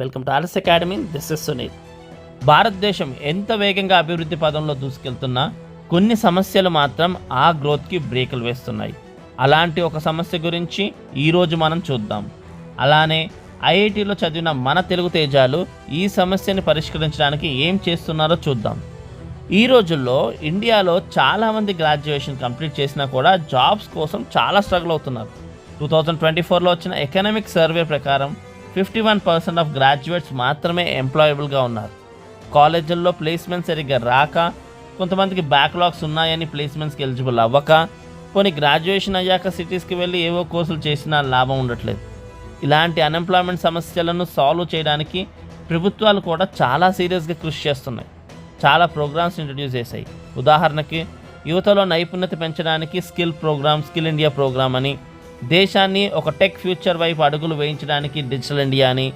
Welcome to RS academy. This is Sunil భారతదేశం ఎంత వేగంగా అభివృద్ధి పదంలో దూసుకెళ్తున్నా కొన్ని సమస్యలు మాత్రం ఆ గ్రోత్కి బ్రేకులు వేస్తున్నాయి. అలాంటి ఒక సమస్య గురించి ఈరోజు మనం చూద్దాం. అలానే ఐఐటిలో చదివిన మన తెలుగు తేజాలు ఈ సమస్యని పరిష్కరించడానికి ఏం చేస్తున్నారో చూద్దాం. ఈ రోజుల్లో ఇండియాలో చాలామంది గ్రాడ్యుయేషన్ కంప్లీట్ చేసినా కూడా జాబ్స్ కోసం చాలా స్ట్రగుల్ అవుతున్నారు. టూ థౌజండ్ ట్వంటీ ఫోర్లో వచ్చిన ఎకనామిక్ సర్వే ప్రకారం fifty one percent of graduates మాత్రమే ఎంప్లాయబుల్గా ఉన్నారు. కాలేజీల్లో ప్లేస్మెంట్ సరిగ్గా రాక కొంతమందికి బ్యాక్లాగ్స్ ఉన్నాయని ప్లేస్మెంట్స్కి ఎలిజిబుల్ అవ్వక పోనీ గ్రాడ్యుయేషన్ అయ్యాక సిటీస్కి వెళ్ళి ఏవో కోర్సులు చేసినా లాభం ఉండట్లేదు. ఇలాంటి అన్ఎంప్లాయ్మెంట్ సమస్యలను సాల్వ్ చేయడానికి ప్రభుత్వాలు కూడా చాలా సీరియస్గా కృషి చేస్తున్నాయి. చాలా ప్రోగ్రామ్స్ ఇంట్రడ్యూస్ చేశాయి. ఉదాహరణకి యువతలో నైపుణ్యత పెంచడానికి skill programme skill India programme అని దేశాన్ని ఒక టెక్ ఫ్యూచర్ వైపు అడుగులు వేయించడానికి డిజిటల్ ఇండియా అని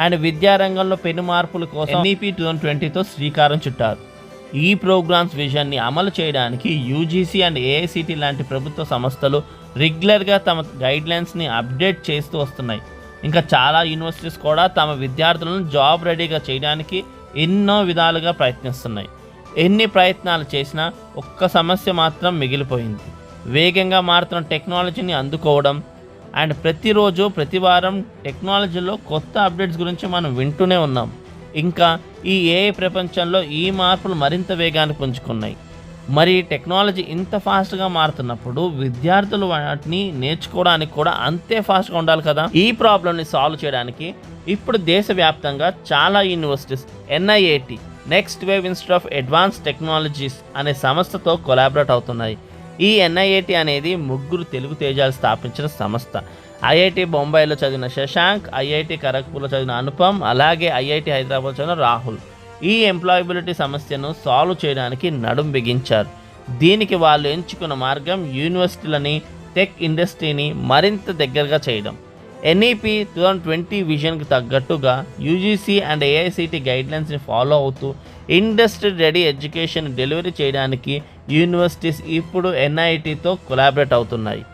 అండ్ విద్యారంగంలో పెను మార్పుల కోసం ఎన్ఈపీ టూ థౌజండ్ ట్వంటీతో శ్రీకారం చుట్టారు. ఈ ప్రోగ్రామ్స్ విజన్ని అమలు చేయడానికి యూజీసీ అండ్ ఏఐసిటీ లాంటి ప్రభుత్వ సంస్థలు రెగ్యులర్గా తమ గైడ్లైన్స్ని అప్డేట్ చేస్తూ వస్తున్నాయి. ఇంకా చాలా యూనివర్సిటీస్ కూడా తమ విద్యార్థులను జాబ్ రెడీగా చేయడానికి ఎన్నో విధాలుగా ప్రయత్నిస్తున్నాయి. ఎన్ని ప్రయత్నాలు చేసినా ఒక్క సమస్య మాత్రం మిగిలిపోయింది. వేగంగా మారుతున్న టెక్నాలజీని అందుకోవడం. అండ్ ప్రతిరోజు ప్రతి వారం టెక్నాలజీలో కొత్త అప్డేట్స్ గురించి మనం వింటూనే ఉన్నాం. ఇంకా ఈ ఏఐ ప్రపంచంలో ఈ మార్పులు మరింత వేగాన్ని పుంజుకున్నాయి. మరి టెక్నాలజీ ఇంత ఫాస్ట్గా మారుతున్నప్పుడు విద్యార్థులు వాటిని నేర్చుకోవడానికి కూడా అంతే ఫాస్ట్గా ఉండాలి కదా? ఈ ప్రాబ్లమ్ని సాల్వ్ చేయడానికి ఇప్పుడు దేశవ్యాప్తంగా చాలా universities NIAT next wave institute of advance technologies అనే సంస్థతో కొలాబరేట్ అవుతున్నాయి. ఈ ఎన్ఐఏటి అనేది ముగ్గురు తెలుగు తేజాలు స్థాపించిన సంస్థ. ఐఐటి బొంబాయిలో చదివిన శశాంక్ ఐఐటి ఖరగ్పూర్లో చదివిన అనుపమ్ అలాగే ఐఐటి హైదరాబాద్ చదివిన రాహుల్. ఈ ఎంప్లాయబిలిటీ సమస్యను సాల్వ్ చేయడానికి నడుం బిగించారు. దీనికి వాళ్ళు ఎంచుకున్న మార్గం యూనివర్సిటీలని టెక్ ఇండస్ట్రీని మరింత దగ్గరగా చేయడం. ఎన్ఈపి టూ థౌజండ్ ట్వంటీ విజన్కి తగ్గట్టుగా యూజీసీ అండ్ ఏఐసిటి గైడ్లైన్స్ని ఫాలో అవుతూ ఇండస్ట్రీ రెడీ ఎడ్యుకేషన్ డెలివరీ చేయడానికి యూనివర్సిటీస్ ఇప్పుడు ఎన్ఐటితో కొలాబరేట్ అవుతున్నాయి.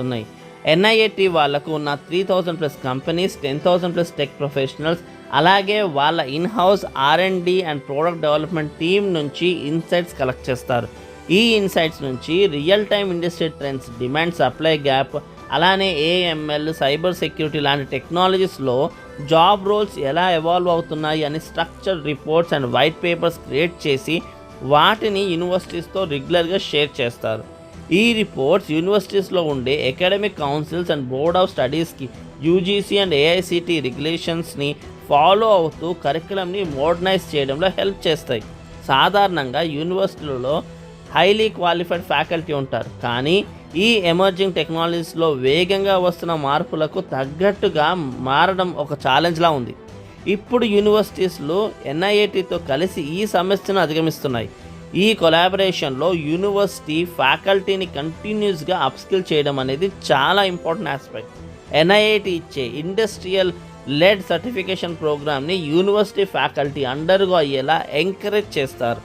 ఉన్నాయి ఎన్ఐఏటి వాళ్ళకు ఉన్న three thousand plus companies ten thousand plus tech professionals అలాగే వాళ్ళ in house R and and product development team నుంచి ఇన్సైట్స్ కలెక్ట్ చేస్తారు. ఈ ఇన్సైట్స్ నుంచి real time industry trends demand supply gap అలానే ఏఎంఎల్ సైబర్ సెక్యూరిటీ లాంటి టెక్నాలజీస్లో జాబ్ రోల్స్ ఎలా ఎవాల్వ్ అవుతున్నాయి అని structure reports and white papers create చేసి వాటిని యూనివర్సిటీస్తో రెగ్యులర్గా షేర్ చేస్తారు. ఈ రిపోర్ట్స్ యూనివర్సిటీస్లో ఉండే academic councils and board of స్టడీస్కి UGC and AICTE రెగ్యులేషన్స్ని ఫాలో అవుతూ కరికులంని మోడర్నైజ్ చేయడంలో హెల్ప్ చేస్తాయి. సాధారణంగా యూనివర్సిటీలలో హైలీ క్వాలిఫైడ్ ఫ్యాకల్టీ ఉంటారు. కానీ ఈ ఎమర్జింగ్ టెక్నాలజీస్లో వేగంగా వస్తున్న మార్పులకు తగ్గట్టుగా మారడం ఒక ఛాలెంజ్లా ఉంది. ఇప్పుడు యూనివర్సిటీస్లో ఎన్ఐఏటీతో కలిసి ఈ సమస్యను అధిగమిస్తున్నాయి. ఈ కొలాబరేషన్లో యూనివర్సిటీ ఫ్యాకల్టీని కంటిన్యూస్గా అప్స్కిల్ చేయడం అనేది చాలా ఇంపార్టెంట్ ఆస్పెక్ట్ ఎన్ఐఐటి ఇచ్చే ఇండస్ట్రియల్ లెడ్ సర్టిఫికేషన్ ప్రోగ్రామ్ని యూనివర్సిటీ ఫ్యాకల్టీ అండర్గా అయ్యేలా ఎంకరేజ్ చేస్తారు.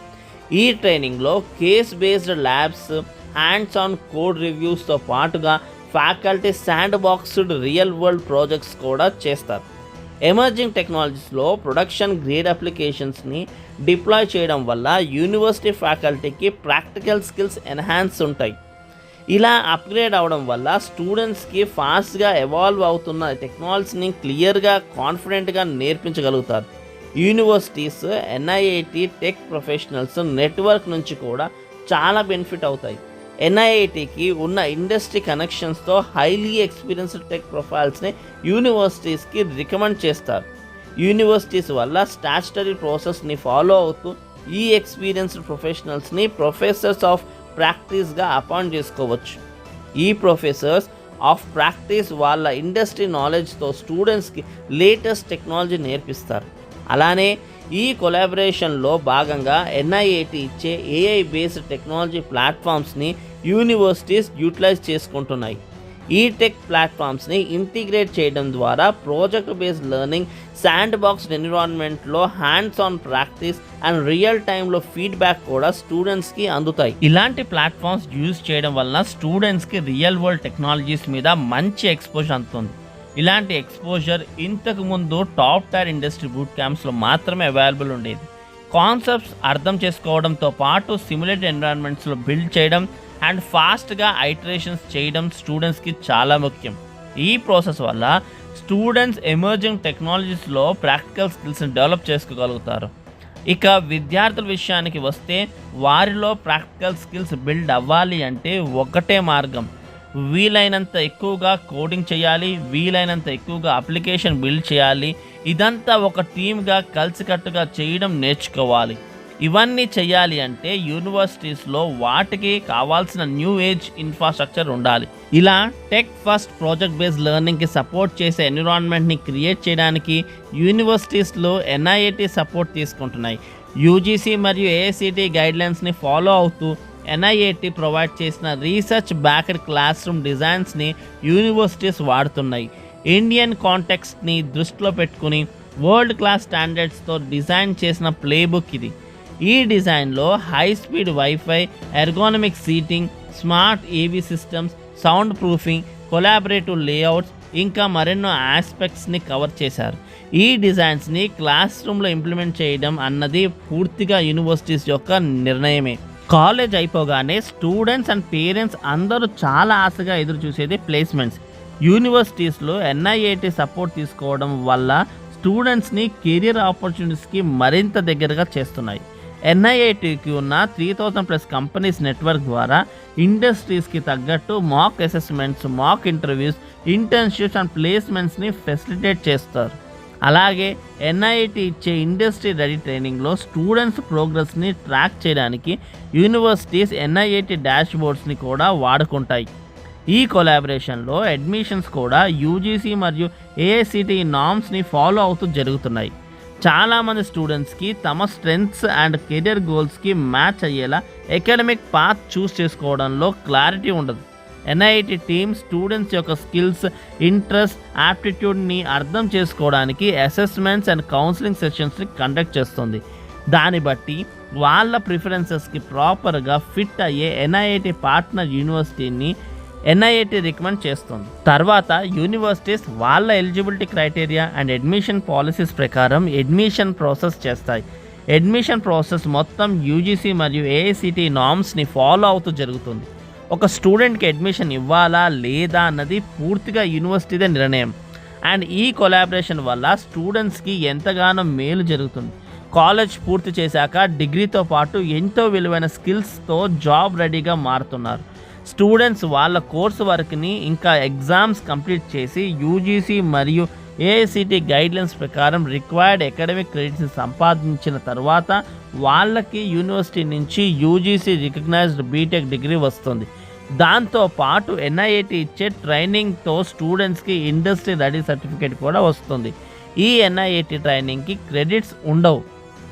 ఈ ట్రైనింగ్లో case based labs hands on code రివ్యూస్తో పాటుగా faculty sandboxed real world projects కూడా చేస్తారు. ఎమర్జింగ్ టెక్నాలజీస్లో ప్రొడక్షన్ గ్రేడ్ అప్లికేషన్స్ని డిప్లాయ్ చేయడం వల్ల యూనివర్సిటీ ఫ్యాకల్టీకి ప్రాక్టికల్ స్కిల్స్ ఎన్హాన్స్ ఉంటాయి. ఇలా అప్గ్రేడ్ అవడం వల్ల స్టూడెంట్స్కి ఫాస్ట్గా ఎవాల్వ్ అవుతున్న టెక్నాలజీని క్లియర్గా కాన్ఫిడెంట్గా నేర్పించగలుగుతారు. Universities NIIT tech professionals network నుంచి కూడా చాలా బెనిఫిట్ అవుతాయి. ఎన్ఐఐటికి ఉన్న ఇండస్ట్రీ కనెక్షన్స్తో హైలీ ఎక్స్పీరియన్స్డ్ టెక్ ప్రొఫైల్స్ని యూనివర్సిటీస్కి రికమెండ్ చేస్తారు. యూనివర్సిటీస్ వల్ల స్టాచ్యుటరీ ప్రాసెస్ని ఫాలో అవుతూ ఈ ఎక్స్పీరియన్స్డ్ ప్రొఫెషనల్స్ని ప్రొఫెసర్స్ ఆఫ్ ప్రాక్టీస్గా అపాయింట్ చేసుకోవచ్చు. ఈ ప్రొఫెసర్స్ ఆఫ్ ప్రాక్టీస్ వాళ్ళ ఇండస్ట్రీ నాలెడ్జ్తో స్టూడెంట్స్కి లేటెస్ట్ టెక్నాలజీ నేర్పిస్తారు. అలానే ఈ కొలాబరేషన్లో భాగంగా ఎన్ఐఏటి ఇచ్చే ఏఐ బేస్డ్ టెక్నాలజీ ప్లాట్ఫామ్స్ని యూనివర్సిటీస్ యూటిలైజ్ చేసుకుంటున్నాయి. ఈ టెక్ ప్లాట్ఫామ్స్ని ఇంటిగ్రేట్ చేయడం ద్వారా project based learning sandbox ఎన్విరాన్మెంట్లో hands on practice and real టైంలో ఫీడ్బ్యాక్ కూడా స్టూడెంట్స్కి అందుతాయి. ఇలాంటి ప్లాట్ఫామ్స్ యూజ్ చేయడం వలన స్టూడెంట్స్కి రియల్ వరల్డ్ టెక్నాలజీస్ మీద మంచి ఎక్స్పోజర్ అందుతుంది. ఇలాంటి ఎక్స్పోజర్ ఇంతకు ముందు టాప్ టైర్ ఇండస్ట్రీ బూట్ క్యాంప్స్లో మాత్రమే అవైలబుల్ ఉండేది. కాన్సెప్ట్స్ అర్థం చేసుకోవడంతో పాటు సిమ్యులేట్ ఎన్విరాన్మెంట్స్లో బిల్డ్ చేయడం అండ్ ఫాస్ట్గా ఐటరేషన్స్ చేయడం స్టూడెంట్స్కి చాలా ముఖ్యం. ఈ ప్రాసెస్ వల్ల స్టూడెంట్స్ ఎమర్జింగ్ టెక్నాలజీస్లో ప్రాక్టికల్ స్కిల్స్ని డెవలప్ చేసుకోగలుగుతారు. ఇక విద్యార్థుల విషయానికి వస్తే వారిలో ప్రాక్టికల్ స్కిల్స్ బిల్డ్ అవ్వాలి అంటే ఒకటే మార్గం. వీలైనంత ఎక్కువగా కోడింగ్ చేయాలి వీలైనంత ఎక్కువగా అప్లికేషన్ బిల్డ్ చేయాలి ఇదంతా ఒక టీమ్గా కలిసికట్టుగా చేయడం నేర్చుకోవాలి. ఇవన్నీ చేయాలి అంటే యూనివర్సిటీస్లో వాటికి కావాల్సిన న్యూ ఏజ్ ఇన్ఫ్రాస్ట్రక్చర్ ఉండాలి. ఇలా టెక్ ఫస్ట్ ప్రాజెక్ట్ బేస్డ్ లెర్నింగ్కి సపోర్ట్ చేసే ఎన్విరాన్మెంట్ని క్రియేట్ చేయడానికి యూనివర్సిటీస్లో ఎన్ఐఏటి సపోర్ట్ తీసుకుంటున్నాయి. యూజీసీ మరియు ఏఐసిటి గైడ్లైన్స్ని ఫాలో అవుతూ ఎన్ఐఏటి ప్రొవైడ్ చేసిన రీసెర్చ్ బ్యాక్డ్ క్లాస్ రూమ్ డిజైన్స్ని యూనివర్సిటీస్ వాడుతున్నాయి. ఇండియన్ కాంటెక్స్ట్ని దృష్టిలో పెట్టుకుని వరల్డ్ క్లాస్ స్టాండర్డ్స్తో డిజైన్ చేసిన ప్లేబుక్ ఇది. ఈ డిజైన్లో high speed wifi ergonomic seating smart AV systems soundproofing collaborative layouts ఇంకా మరెన్నో ఆస్పెక్ట్స్ని కవర్ చేశారు. ఈ డిజైన్స్ని క్లాస్ రూమ్లో ఇంప్లిమెంట్ చేయడం అన్నది పూర్తిగా యూనివర్సిటీస్ యొక్క నిర్ణయమే. కాలేజ్ అయిపోగానే స్టూడెంట్స్ అండ్ పేరెంట్స్ అందరూ చాలా ఆశగా ఎదురు చూసేది ప్లేస్మెంట్స్. యూనివర్సిటీస్లో ఎన్ఐఏటి సపోర్ట్ తీసుకోవడం వల్ల స్టూడెంట్స్ని కెరియర్ ఆపర్చునిటీస్కి మరింత దగ్గరగా చేస్తున్నాయి. ఎన్ఐఐటికి ఉన్న three thousand plus companies network ద్వారా ఇండస్ట్రీస్కి తగ్గట్టు mock assessments mock interviews internships and ప్లేస్మెంట్స్ని facilitate చేస్తారు. అలాగే ఎన్ఐటి ఇచ్చే ఇండస్ట్రీ రెడీ ట్రైనింగ్లో స్టూడెంట్స్ ప్రోగ్రెస్ని ట్రాక్ చేయడానికి యూనివర్సిటీస్ ఎన్ఐఐటి డాష్ బోర్డ్స్ని కూడా వాడుకుంటాయి. ఈ కొలాబరేషన్లో అడ్మిషన్స్ కూడా యూజీసీ మరియు ఏఐసిటిఈ నామ్స్ని ఫాలో అవుతూ జరుగుతున్నాయి. చాలామంది స్టూడెంట్స్కి తమ స్ట్రెంగ్స్ అండ్ కెరియర్ గోల్స్కి మ్యాచ్ అయ్యేలా అకాడమిక్ పాత్ చూస్ చేసుకోవడంలో క్లారిటీ ఉండదు. ఎన్ఐటి టీమ్ స్టూడెంట్స్ యొక్క స్కిల్స్ ఇంట్రెస్ట్ యాప్టిట్యూడ్ని అర్థం చేసుకోవడానికి అసెస్మెంట్స్ అండ్ కౌన్సిలింగ్ సెషన్స్ని కండక్ట్ చేస్తుంది. దాన్ని బట్టి వాళ్ళ ప్రిఫరెన్సెస్కి ప్రాపర్గా ఫిట్ అయ్యే ఎన్ఐఐటి పార్ట్నర్ యూనివర్సిటీని ఎన్ఐఐటి రికమెండ్ చేస్తుంది. తర్వాత యూనివర్సిటీస్ వాళ్ళ eligibility criteria and admission policies ప్రకారం అడ్మిషన్ ప్రాసెస్ చేస్తాయి. అడ్మిషన్ ప్రాసెస్ మొత్తం యూజీసీ మరియు ఏఐసిటి నామ్స్ని ఫాలో అవుతూ జరుగుతుంది. ఒక స్టూడెంట్కి అడ్మిషన్ ఇవ్వాలా లేదా అన్నది పూర్తిగా యూనివర్సిటీదే నిర్ణయం. అండ్ ఈ కొలాబరేషన్ వల్ల స్టూడెంట్స్కి ఎంతగానో మేలు జరుగుతుంది. కాలేజ్ పూర్తి చేశాక డిగ్రీతో పాటు ఎంతో విలువైన స్కిల్స్తో జాబ్ రెడీగా మారుతున్నారు. స్టూడెంట్స్ వాళ్ళ కోర్సు వర్క్ని ఇంకా ఎగ్జామ్స్ కంప్లీట్ చేసి యూజీసీ మరియు ఏఐసిటి గైడ్లైన్స్ ప్రకారం రిక్వైర్డ్ అకాడమిక్ క్రెడిట్స్ సంపాదించిన తర్వాత వాళ్ళకి యూనివర్సిటీ నుంచి యూజీసీ రికగ్నైజ్డ్ బీటెక్ డిగ్రీ వస్తుంది. దాంతో పాటు ఎన్ఐఏటి ఇచ్చే ట్రైనింగ్తో స్టూడెంట్స్కి ఇండస్ట్రీ రెడీ సర్టిఫికేట్ కూడా వస్తుంది. ఈ ఎన్ఐఏటి ట్రైనింగ్కి క్రెడిట్స్ ఉండవు.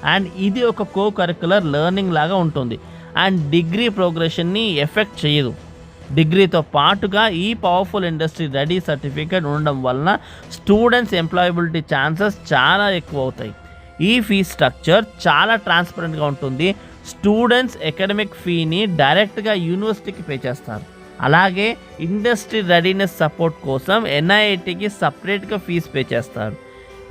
అండ్ ఇది ఒక కో కరికులర్ లెర్నింగ్ లాగా ఉంటుంది. అండ్ డిగ్రీ ప్రోగ్రెషన్ని ఎఫెక్ట్ చేయదు. డిగ్రీతో పాటుగా ఈ పవర్ఫుల్ ఇండస్ట్రీ రెడీ సర్టిఫికేట్ ఉండడం వలన స్టూడెంట్స్ ఎంప్లాయబిలిటీ ఛాన్సెస్ చాలా ఎక్కువ అవుతాయి ఈ ఫీ స్ట్రక్చర్ చాలా ట్రాన్స్పరెంట్గా ఉంటుంది. స్టూడెంట్స్ అకాడమిక్ ఫీని డైరెక్ట్గా యూనివర్సిటీకి పే చేస్తారు. అలాగే ఇండస్ట్రీ రెడీనెస్ సపోర్ట్ కోసం ఎన్ఐఐటికి సపరేట్గా ఫీజు పే చేస్తారు.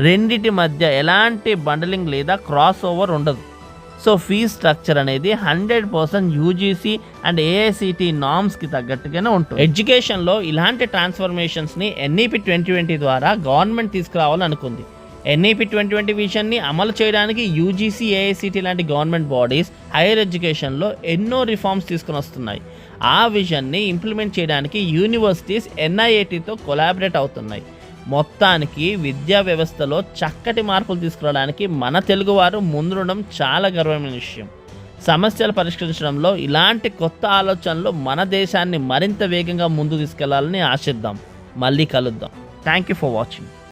రెండిటి మధ్య ఎలాంటి బండలింగ్ లేదా క్రాస్ ఓవర్ ఉండదు. సో ఫీజ్ స్ట్రక్చర్ అనేది hundred percent UGC and AICTE నామ్స్కి తగ్గట్టుగానే ఉంటుంది. ఎడ్యుకేషన్లో ఇలాంటి ట్రాన్స్ఫర్మేషన్స్ని ఎన్ఈపి ట్వంటీ ట్వంటీ ద్వారా గవర్నమెంట్ తీసుకురావాలనుకుంది. ఎన్ఈపి ట్వంటీ ట్వంటీ విజన్ని అమలు చేయడానికి యూజీసీ ఏఐసిటి లాంటి గవర్నమెంట్ బాడీస్ హైయర్ ఎడ్యుకేషన్లో ఎన్నో రిఫార్మ్స్ తీసుకుని వస్తున్నాయి. ఆ విజన్ని ఇంప్లిమెంట్ చేయడానికి యూనివర్సిటీస్ ఎన్ఐఏటితో కొలాబరేట్ అవుతున్నాయి. మొత్తానికి విద్యా వ్యవస్థలో చక్కటి మార్పులు తీసుకురావడానికి మన తెలుగువారు ముందుండడం చాలా గర్వమైన విషయం. సమస్యలు పరిష్కరించడంలో ఇలాంటి కొత్త ఆలోచనలు మన దేశాన్ని మరింత వేగంగా ముందు తీసుకెళ్ళాలని ఆశిద్దాం. మళ్ళీ కలుద్దాం. Thank you for watching